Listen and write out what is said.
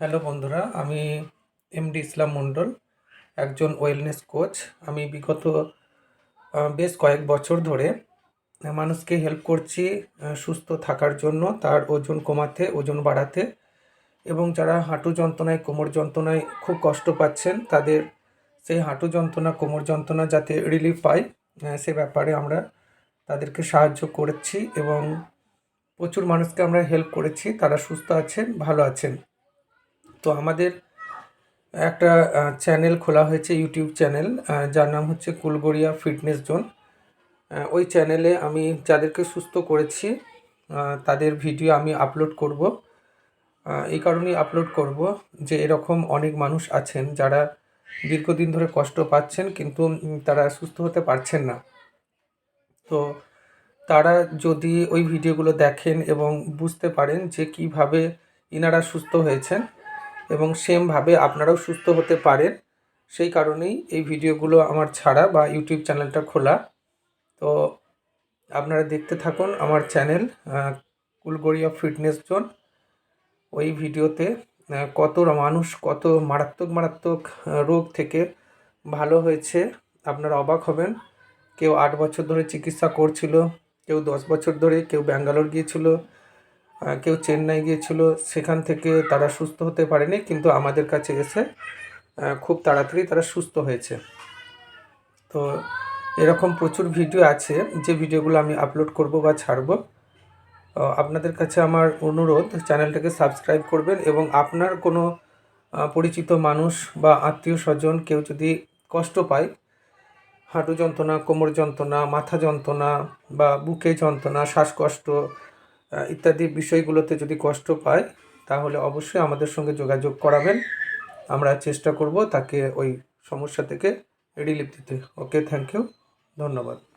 Hello বন্ধুরা, আমি MD ইসলাম মণ্ডল, একজন ওয়েলনেস কোচ আমি বিগত বেশ কয়েক বছর ধরে মানুষকে হেল্প করছি সুস্থ থাকার জন্য, তার ওজন কমাতে, ওজন বাড়াতে এবং যারা হাঁটু যন্ত্রণায়, কোমর যন্ত্রণায় খুব কষ্ট পাচ্ছেন, তাদের সেই হাঁটু যন্ত্রণা, কোমর যন্ত্রণা যাতে রিলিফ পায় সে ব্যাপারে আমরা তাদেরকে সাহায্য করেছি এবং প্রচুর মানুষকে আমরা হেল্প করেছি, তারা সুস্থ আছেন, ভালো আছেন। তো আমাদের একটা চ্যানেল খোলা হয়েছে ইউটিউব চ্যানেল যার নাম হচ্ছে কুলগড়িয়া ফিটনেস জোন ওই চ্যানেলে আমি যাদেরকে সুস্থ করেছি তাদের ভিডিও আমি আপলোড করব। এই কারণেই আপলোড করব যে এরকম অনেক মানুষ আছেন যারা দীর্ঘদিন ধরে কষ্ট পাচ্ছেন, কিন্তু তারা সুস্থ হতে পারছেন না। তো তারা যদি ওই ভিডিওগুলো দেখেন এবং বুঝতে পারেন যে কীভাবে ইনারা সুস্থ হয়েছেন এবং সেমভাবে আপনারাও সুস্থ হতে পারেন। সেই কারণেই এই ভিডিওগুলো আমার ছাড়া বা ইউটিউব চ্যানেলটা খোলা। তো আপনারা দেখতে থাকুন আমার চ্যানেল কুলগড়িয়া ফিটনেস জোন। ওই ভিডিওতে কত মানুষ, কত মারাত্মক মারাত্মক রোগ থেকে ভালো হয়েছে। আপনারা অবাক হবেন, কেউ আট বছর ধরে চিকিৎসা করছিল, কেউ দশ বছর ধরে কেউ ব্যাঙ্গালোর গিয়েছিল কেউ চেন্নাই গিয়েছিল, সেখান থেকে তারা সুস্থ হতে পারেনি, কিন্তু আমাদের কাছে এসে খুব তাড়াতাড়ি তারা সুস্থ হয়েছে। তো এরকম প্রচুর ভিডিও আছে, যে ভিডিওগুলো আমি আপলোড করব বা ছাড়বো। আপনাদের কাছে আমার অনুরোধ, চ্যানেলটাকে সাবস্ক্রাইব করবেন এবং আপনার কোনো পরিচিত মানুষ বা আত্মীয় স্বজন কেউ যদি কষ্ট পায়, হাঁটু যন্ত্রণা, কোমর যন্ত্রণা, মাথা যন্ত্রণা বা বুকে যন্ত্রণা, শ্বাসকষ্ট ইত্যাদি বিষয়গুলোতে যদি কষ্ট পায়, তাহলে অবশ্যই আমাদের সঙ্গে যোগাযোগ করাবেন। আমরা চেষ্টা করব তাকে ওই সমস্যা থেকে রিলিফ দিতে। ওকে থ্যাংক ইউ ধন্যবাদ।